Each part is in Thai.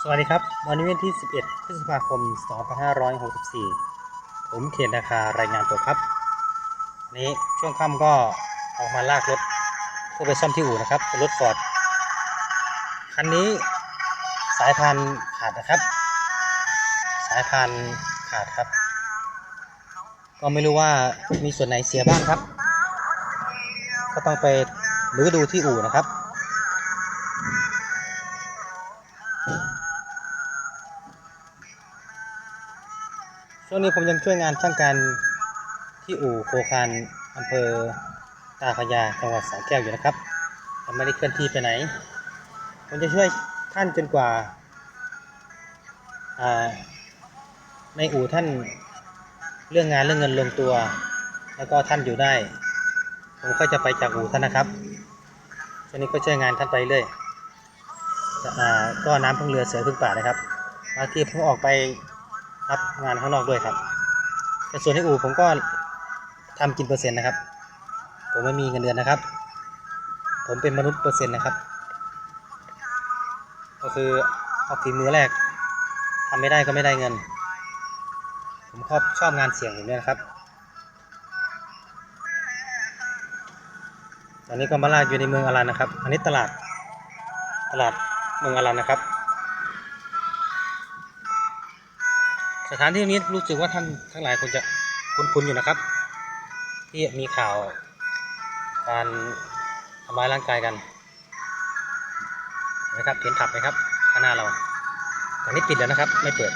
สวัสดีครับ วันนี้วันที่ 11 พฤษภาคม 2564 ผมเขตนาคารายงานตัวครับนี้ช่วงค่ำก็ออกมาลากรถเพื่อไปซ่อมที่อู่นะครับ เป็นรถฟอร์ดคันนี้สายพานขาดนะครับ สายพานขาดครับ ก็ไม่รู้ว่ามีส่วนไหนเสียบ้างครับ ก็ต้องไปรื้อดูที่อู่นะครับ ช่วงนี้ผมยังช่วยงานช่างการที่อู่โคคานอำเภอตาพยาจังหวัดสระแก้วอยู่นะครับยังไม่ได้เคลื่อนที่ไปไหน ผมจะช่วยท่านจนกว่าในอู่ท่านเรื่องงานเรื่องเงินลงตัว แล้วก็ท่านอยู่ได้ ผมก็จะไปจากอู่ท่านนะครับช่วงนี้ก็ช่วยงานท่านไปเรื่อยก็น้ำพึ่งเรือเสือพึ่งป่านะครับบางทีผมออกไป รับงานข้างนอกด้วยครับแต่ส่วนที่อู่ผมก็ทำกินเปอร์เซ็นต์นะครับ ผมไม่มีเงินเดือนนะครับ ผมเป็นมนุษย์เปอร์เซ็นต์นะครับ ก็คือเอาฝีมือแรกทำไม่ได้ก็ไม่ได้เงิน ผมชอบชอบงานเสี่ยงอย่างนี้นะครับตอนนี้ก็มาลากอยู่ในเมืองอารันนะครับ อันนี้ตลาดตลาดเมืองอารันนะครับ สถานที่นี้รู้สึกว่าท่านทั้งหลายคงจะคุ้นๆอยู่นะครับ ที่มีข่าวการทำร้ายร่างกายกันนไหมครับเห็นผับไหมครับข้างหน้าเราตอนนี้ปิดแล้วนะครับ ไม่เปิด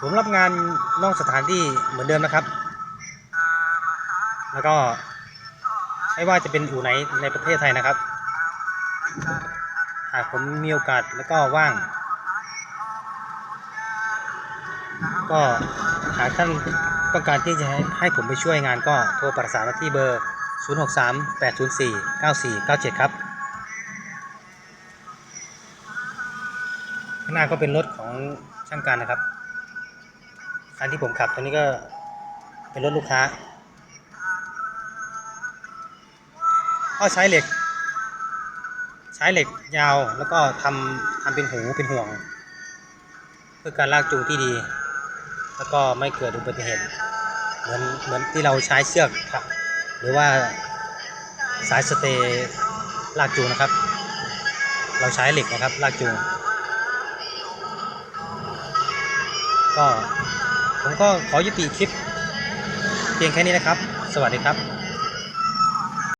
ผมรับงานนอกสถานที่เหมือนเดิมนะครับ แล้วก็ไม่ว่าจะเป็นอยู่ไหนในประเทศไทยนะครับ หากผมมีโอกาสแล้วก็ว่าง ก็หากท่านต้องการที่จะให้ให้ผมไปช่วยงานก็โทรประสานมาที่เบอร์ 063 804 9497 ครับข้างหน้าก็เป็นรถของช่างการนะครับคันที่ผมขับตอนนี้ก็เป็นรถลูกค้าก็ใช้เหล็ก ใช้เหล็กยาวแล้วก็ทำทำเป็นหูเป็นห่วง เพื่อการลากจูงที่ดี แล้วก็ไม่เกิดอุบัติเหตุเหมือนเหมือนที่เราใช้เชือกครับ หรือว่าสายสเตย์ลากจูงนะครับ เราใช้เหล็กนะครับลากจูงก็ผมก็ขอยุติคลิปเพียงแค่นี้นะครับ สวัสดีครับ